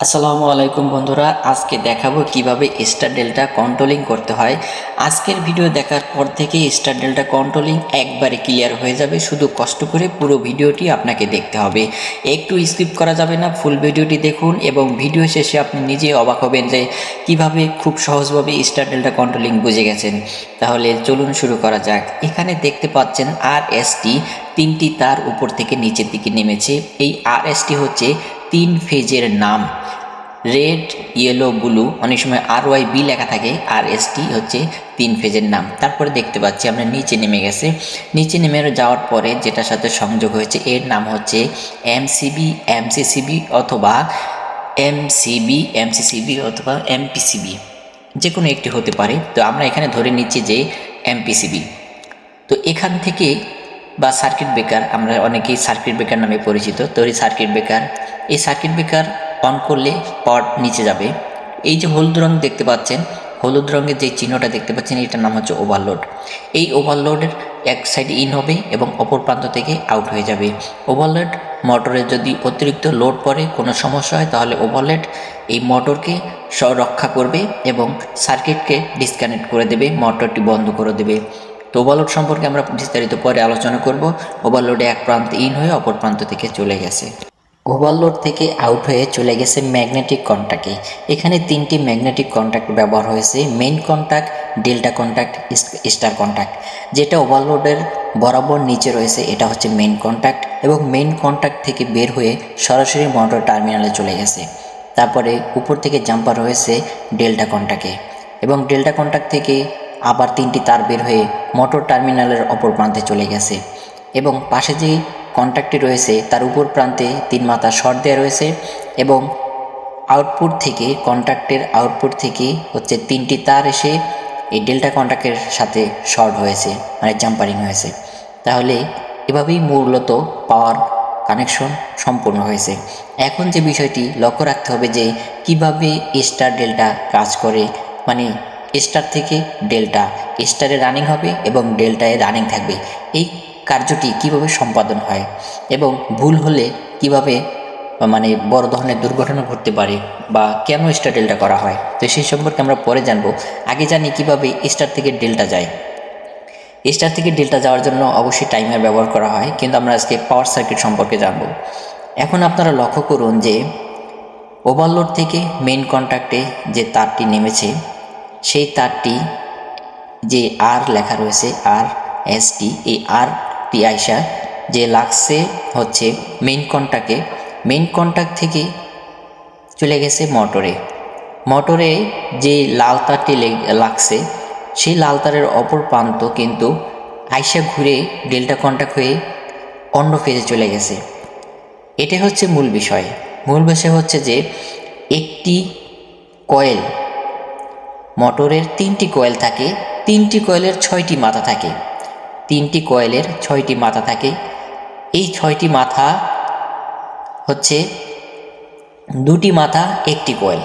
আসসালামু আলাইকুম বন্ধুরা, আজকে দেখাবো কীভাবে স্টার ডেল্টা কন্ট্রোলিং করতে হয়। আজকের ভিডিও দেখার পর থেকে স্টার ডেল্টা কন্ট্রোলিং একবারে ক্লিয়ার হয়ে যাবে। শুধু কষ্ট করে পুরো ভিডিওটি আপনাকে দেখতে হবে। একটু স্কিপ করা যাবে না ফুল ভিডিওটি দেখুন এবং ভিডিও শেষে আপনি নিজে অবাক হবেন যে কীভাবে খুব সহজভাবে স্টার ডেল্টা কন্ট্রোলিং বুঝে গেছেন। তাহলে চলুন শুরু করা যাক। এখানে দেখতে পাচ্ছেন আর এসটি তিনটি তার উপর থেকে নিচের দিকে নেমেছে। এই আর এসটি হচ্ছে তিন ফেজের নাম, রেড, ইয়েলো, ব্লু, অনেক সময় আর ওয়াই বি লেখা থাকে আর এস টি হচ্ছে তিন ফেজের নাম। তারপরে দেখতে পাচ্ছি আমরা নিচে নেমে গেছে। নিচে নেমে যাওয়ার পরে যেটার সাথে সংযোগ হয়েছে, এর নাম হচ্ছে এমসিবি এমসিসিবি অথবা এমসিবি এমসিসিবি অথবা এমপিসিবি যে কোনো একটি হতে পারে। তো আমরা এখানে ধরে নিচ্ছি যে এমপিসিবি তো এখান থেকে বা সার্কিট ব্রেকার, আমরা অনেকেই সার্কিট ব্রেকার নামে পরিচিত, তো এই সার্কিট ব্রেকার, এই সার্কিট ব্রেকার অন করলে পট নিচে যাবে। এই যে হলুদ রঙ দেখতে পাচ্ছেন, হলুদ রঙের যে চিহ্নটা দেখতে পাচ্ছেন, এটার নাম হচ্ছে ওভারলোড এই ওভারলোডের এক সাইড ইন হবে এবং অপর প্রান্ত থেকে আউট হয়ে যাবে। ওভারলোড মোটরে যদি অতিরিক্ত লোড পড়ে, কোনো সমস্যা হয়, তাহলে ওভারলোড এই মোটরকে রক্ষা করবে এবং সার্কিটকে ডিসকানেক্ট করে দেবে মোটরটি বন্ধ করে দেবে। তো ওভারলোড সম্পর্কে আমরা বিস্তারিত পরে আলোচনা করব। ওভারলোডে এক প্রান্ত ইন হয়ে অপর প্রান্ত থেকে চলে গেছে। ওভারলোড থেকে আউট হয়ে চলে গেছে ম্যাগনেটিক কন্ট্যাক্টে এখানে তিনটি ম্যাগনেটিক কন্ট্যাক্ট ব্যবহার হয়েছে। Main contact delta contact star contact যেটা ওভারলোডের বরাবর নিচে রয়েছে, এটা হচ্ছে মেইন কন্ট্যাক্ট এবং মেইন কন্ট্যাক্ট থেকে বের হয়ে সরাসরি মোটর টার্মিনালে চলে গেছে। তারপরে উপর থেকে জাম্পার হয়েছে ডেল্টা কন্ট্যাক্টে এবং ডেল্টা কন্ট্যাক্ট থেকে আবার তিনটি তার বের হয়ে মোটর টার্মিনালের অপর প্রান্তে চলে গেছে এবং পাশে যে কন্ট্যাক্টটি রয়েছে তার উপর প্রান্তে তিন মাথা শর্ট দেওয়া রয়েছে এবং আউটপুট থেকে কন্ট্যাক্টের আউটপুট থেকে হচ্ছে তিনটি তার এসে এই ডেল্টা কন্ট্যাক্টের সাথে শর্ট হয়েছে মানে জাম্পারিং হয়েছে। তাহলে এভাবেই মূলত পাওয়ার কানেকশন সম্পূর্ণ হয়েছে। এখন যে বিষয়টি লক্ষ্য রাখতে হবে যে কীভাবে স্টার ডেল্টা কাজ করে মানে স্টার থেকে ডেল্টা স্টারে রানিং হবে এবং ডেল্টায় রানিং থাকবে। এই কার্যটি কীভাবে সম্পাদন হয় এবং ভুল হলে কীভাবে মানে বড় ধরনের দুর্ঘটনা ঘটতে পারে বা কেন স্টার ডেল্টা করা হয়? তো সেই সম্পর্কে আমরা পরে জানব। আগে জানি কীভাবে স্টার থেকে ডেল্টা যায়। স্টার থেকে ডেল্টা যাওয়ার জন্য অবশ্যই টাইমার ব্যবহার করা হয়, কিন্তু আমরা আজকে পাওয়ার সার্কিট সম্পর্কে জানব। এখন আপনারা লক্ষ্য করুন যে ওভারলোড থেকে মেইন কন্ট্যাক্টে যে তারটি নেমেছে সেই তারটি যে আর লেখা রয়েছে, আর, এস, টি, এই আর টি আইসা যে লাগছে হচ্ছে মেইন কন্ট্যাক্টে মেইন কন্ট্যাক্ট থেকে চলে গেছে মোটরে। মোটরে যে লাল তারটি লাগছে, সেই লাল তারের অপর প্রান্ত কিন্তু আইসা ঘুরে ডেল্টা কন্ট্যাক্ট হয়ে অন্য ফেজে চলে গেছে। এটা হচ্ছে মূল বিষয়। মূল বিষয় হচ্ছে যে একটি কয়েল মোটরের তিনটি কয়েল থাকে, তিনটি কয়েলের ছয়টি মাথা থাকে। তিনটি কয়েলের ছয়টি মাথা থাকে। এই ছয়টি মাথা হচ্ছে দুটি মাথা, একটি কয়েল।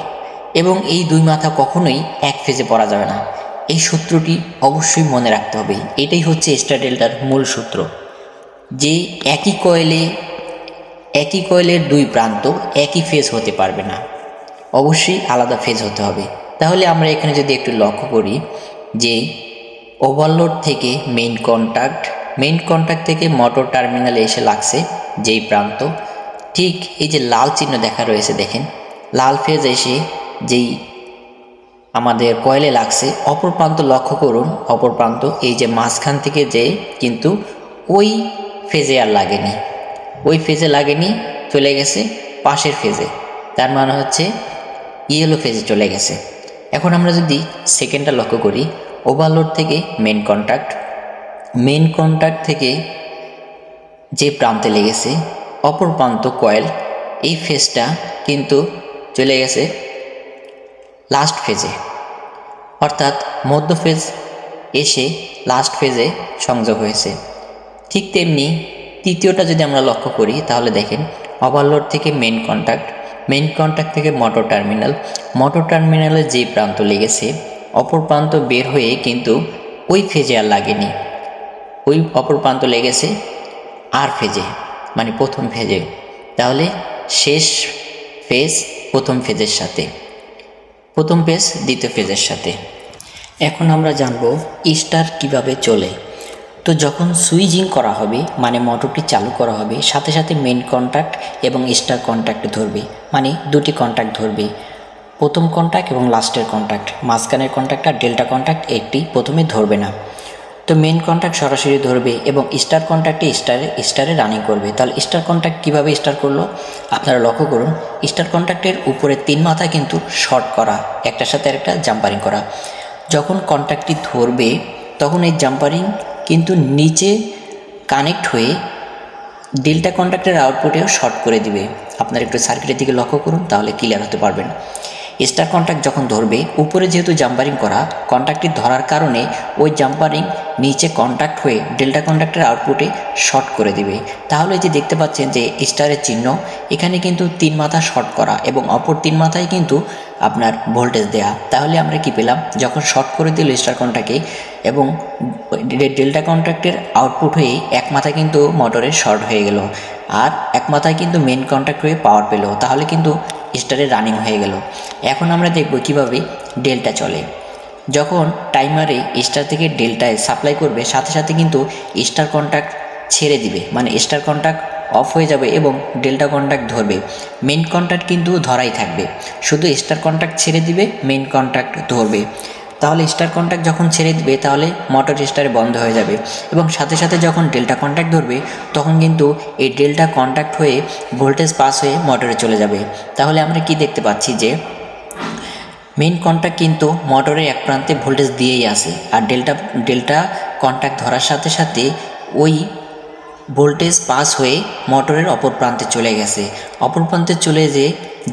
এবং এই দুই মাথা কখনোই এক ফেজে পড়া যাবে না। এই সূত্রটি অবশ্যই মনে রাখতে হবে। এটাই হচ্ছে স্টার ডেল্টার মূল সূত্র। যে একই কয়েলে, একই কয়েলের দুই প্রান্ত একই ফেজ হতে পারবে না। অবশ্যই আলাদা ফেজ হতে হবে। তাহলে আমরা এখানে যদি একটু লক্ষ্য করি যে ওভারলোড থেকে মেইন কন্ট্যাক্ট মেইন কন্ট্যাক্ট থেকে মোটর টার্মিনালে এসে লাগছে যেই প্রান্ত, ঠিক এই যে লাল চিহ্ন দেখা রয়েছে দেখেন, লাল ফেজ এসে যেই আমাদের কয়েলে লাগছে, অপর প্রান্ত লক্ষ্য করুন, অপর প্রান্ত, এই যে মাঝখান থেকে যে কিন্তু ওই ফেজে আর লাগেনি, ওই ফেজে লাগেনি, চলে গেছে পাশের ফেজে তার মানে হচ্ছে ইয়েলো ফেজে চলে গেছে। এখন আমরা যদি সেকেন্ডটা লক্ষ্য করি ওভারলোড থেকে মেন কন্ট্যাক্ট মেন কন্ট্যাক্ট থেকে যে প্রান্তে লেগেছে, অপর প্রান্ত কয়েল এই ফেজটা কিন্তু চলে গেছে লাস্ট ফেজে অর্থাৎ মধ্য ফেজ এসে লাস্ট ফেজে সংযোগ হয়েছে। ঠিক তেমনি তৃতীয়টা যদি আমরা লক্ষ্য করি, তাহলে দেখেন ওভারলোড থেকে মেন কন্ট্যাক্ট মেন কন্ট্যাক্ট থেকে মোটর টার্মিনাল মোটর টার্মিনালে যে প্রান্ত লেগেছে, অপর প্রান্ত বের হয়ে কিন্তু ওই ফেজে আর লাগেনি। ওই অপর প্রান্ত লেগেছে আর ফেজে মানে প্রথম ফেজে তাহলে শেষ ফেজ প্রথম ফেজের সাথে। প্রথম পেজ দ্বিতীয় ফেজের সাথে। এখন আমরা জানব স্টার কীভাবে চলে। তো যখন সুইচিং করা হবে মানে মোটরটি চালু করা হবে, সাথে সাথে মেন কন্ট্যাক্ট এবং স্টার কন্ট্যাক্ট ধরবে মানে দুটি কন্ট্যাক্ট ধরবে। প্রথম কন্ট্যাক্ট এবং লাস্টের কন্ট্যাক্ট মাঝখানের কন্ট্যাক্ট আর ডেল্টা কন্ট্যাক্ট একটি প্রথমে ধরবে না। তো মেন কন্ট্যাক্ট সরাসরি ধরবে এবং স্টার কন্ট্যাক্টে স্টারে স্টারে রানিং করবে। তাহলে স্টার কন্ট্যাক্ট কীভাবে স্টার করল? আপনারা লক্ষ্য করুন স্টার কন্ট্যাক্টের উপরে তিন মাথা কিন্তু শর্ট করা, একটার সাথে একটা জাম্পারিং করা। যখন কন্ট্যাক্টটি ধরবে, তখন এই জাম্পারিং কিন্তু নিচে কানেক্ট হয়ে ডেল্টা কন্ট্রাক্টের আউটপুটেও শর্ট করে দিবে। আপনার একটু সার্কিটের দিকে লক্ষ্য করুন, তাহলে ক্লিয়ার হতে পারবেন। স্টার কন্ট্যাক্ট যখন ধরবে, উপরে যেহেতু জাম্পারিং করা কন্ট্যাক্টটি ধরার কারণে ওই জাম্পারিং নিচে কন্ট্যাক্ট হয়ে ডেল্টা কন্ট্যাক্টের আউটপুটে শর্ট করে দিবে। তাহলে যে দেখতে পাচ্ছেন যে স্টারের চিহ্ন, এখানে কিন্তু তিন মাথা শর্ট করা এবং অপর তিন মাথায় কিন্তু আপনার ভোল্টেজ দেয়া। তাহলে আমরা কি পেলাম? যখন শর্ট করে দিল স্টার কন্ট্যাক্টে এবং ডেল্টা কন্ট্যাক্টের আউটপুট হয়ে এক মাথায় কিন্তু মোটরের শর্ট হয়ে গেল। আর এক মাথায় কিন্তু মেন কন্ট্যাক্ট হয়ে পাওয়ার পেল। তাহলে কিন্তু স্টারে রানিং হয়ে গেল। এখন আমরা দেখব কীভাবে ডেল্টা চলে। যখন টাইমারে স্টার থেকে ডেল্টায় সাপ্লাই করবে, সাথে সাথে কিন্তু স্টার কন্ট্যাক্ট ছেড়ে দিবে। মানে স্টার কন্ট্যাক্ট অফ হয়ে যাবে এবং ডেল্টা কন্ট্যাক্ট ধরবে। মেন কন্ট্যাক্ট কিন্তু ধরাই থাকবে। শুধু স্টার কন্ট্যাক্ট ছেড়ে দিবে মেন কন্ট্যাক্ট ধরবে। তাহলে স্টার কন্ট্যাক্ট যখন ছেড়ে দিবে, তাহলে মোটর স্টারে বন্ধ হয়ে যাবে। এবং সাথে সাথে যখন ডেল্টা কন্ট্যাক্ট ধরবে, তখন কিন্তু এই ডেল্টা কন্ট্যাক্ট হয়ে ভোল্টেজ পাস হয়ে মোটরে চলে যাবে। তাহলে আমরা কি দেখতে পাচ্ছি যে মেইন কন্ট্যাক্ট কিন্তু মোটরের এক প্রান্তে ভোল্টেজ দিয়েই আসে। আর ডেল্টা ডেল্টা কন্ট্যাক্ট ধরার সাথে সাথে ওই ভোল্টেজ পাস হয়ে মোটরের অপর প্রান্তে চলে গেছে। অপর প্রান্তে চলে যে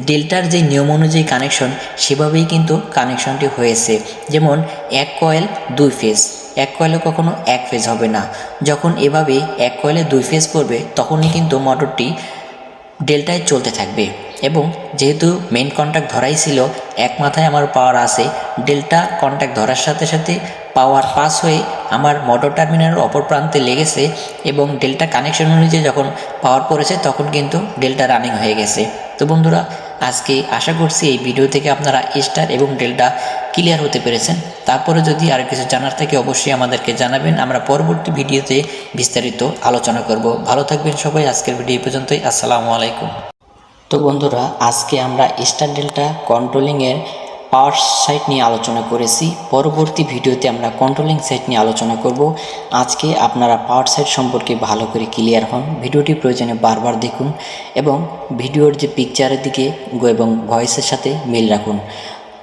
ডেল্টার যে নিয়ম অনুযায়ী কানেকশন সেভাবেই কিন্তু কানেকশনটি হয়েছে। যেমন, এক কয়েল দুই ফেজ এক কয়েলে কখনো এক ফেজ হবে না। যখন এভাবে এক কয়েলে দুই ফেজ পড়বে, তখনই কিন্তু মোটরটি ডেল্টায় চলতে থাকবে। এবং যেহেতু মেন কন্ট্যাক্ট ধরাই ছিল, এক মাথায় আমার পাওয়ার আছে ডেল্টা কন্ট্যাক্ট ধরার সাথে সাথে পাওয়ার পাস হয়ে আমার মোটর টার্মিনালের অপর প্রান্তে লেগেছে এবং ডেল্টা কানেকশন অনুযায়ী যখন পাওয়ার পড়েছে তখন কিন্তু ডেল্টা রানিং হয়ে গেছে। তো বন্ধুরা, আজকে আশা করছি এই ভিডিও থেকে আপনারা স্টার এবং ডেল্টা ক্লিয়ার হতে পেরেছেন। তারপরে যদি আর কিছু জানার থাকে অবশ্যই আমাদেরকে জানাবেন। আমরা পরবর্তী ভিডিওতে বিস্তারিত আলোচনা করব। ভালো থাকবেন সবাই। আজকের ভিডিও পর্যন্তই। আসসালামু আলাইকুম। তো বন্ধুরা, আজকে আমরা স্টার ডেল্টা কন্ট্রোলিংয়ের পাওয়ার সাইট নিয়ে আলোচনা করেছি। পরবর্তী ভিডিওতে আমরা কন্ট্রোলিং সাইট নিয়ে আলোচনা করব। আজকে আপনারা পাওয়ার সাইট সম্পর্কে ভালো করে ক্লিয়ার হন। ভিডিওটি প্রয়োজনে বারবার দেখুন এবং ভিডিওর যে পিকচারের দিকে এবং ভয়েসের সাথে মিল রাখুন।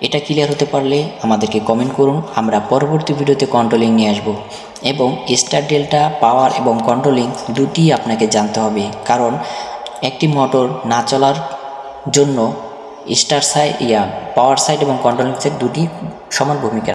এটা ক্লিয়ার হতে পারলে আমাদেরকে কমেন্ট করুন। আমরা পরবর্তী ভিডিওতে কন্ট্রোলিং নিয়ে আসব এবং স্টার ডেল্টা পাওয়ার এবং কন্ট্রোলিং দুটি আপনাকে জানতে হবে। কারণ একটি মোটর না চলার জন্য স্টার সাইড ইয়া পাওয়ার সাইড এবং কন্ট্রোলিং সাইড দুটি সমান ভূমিকা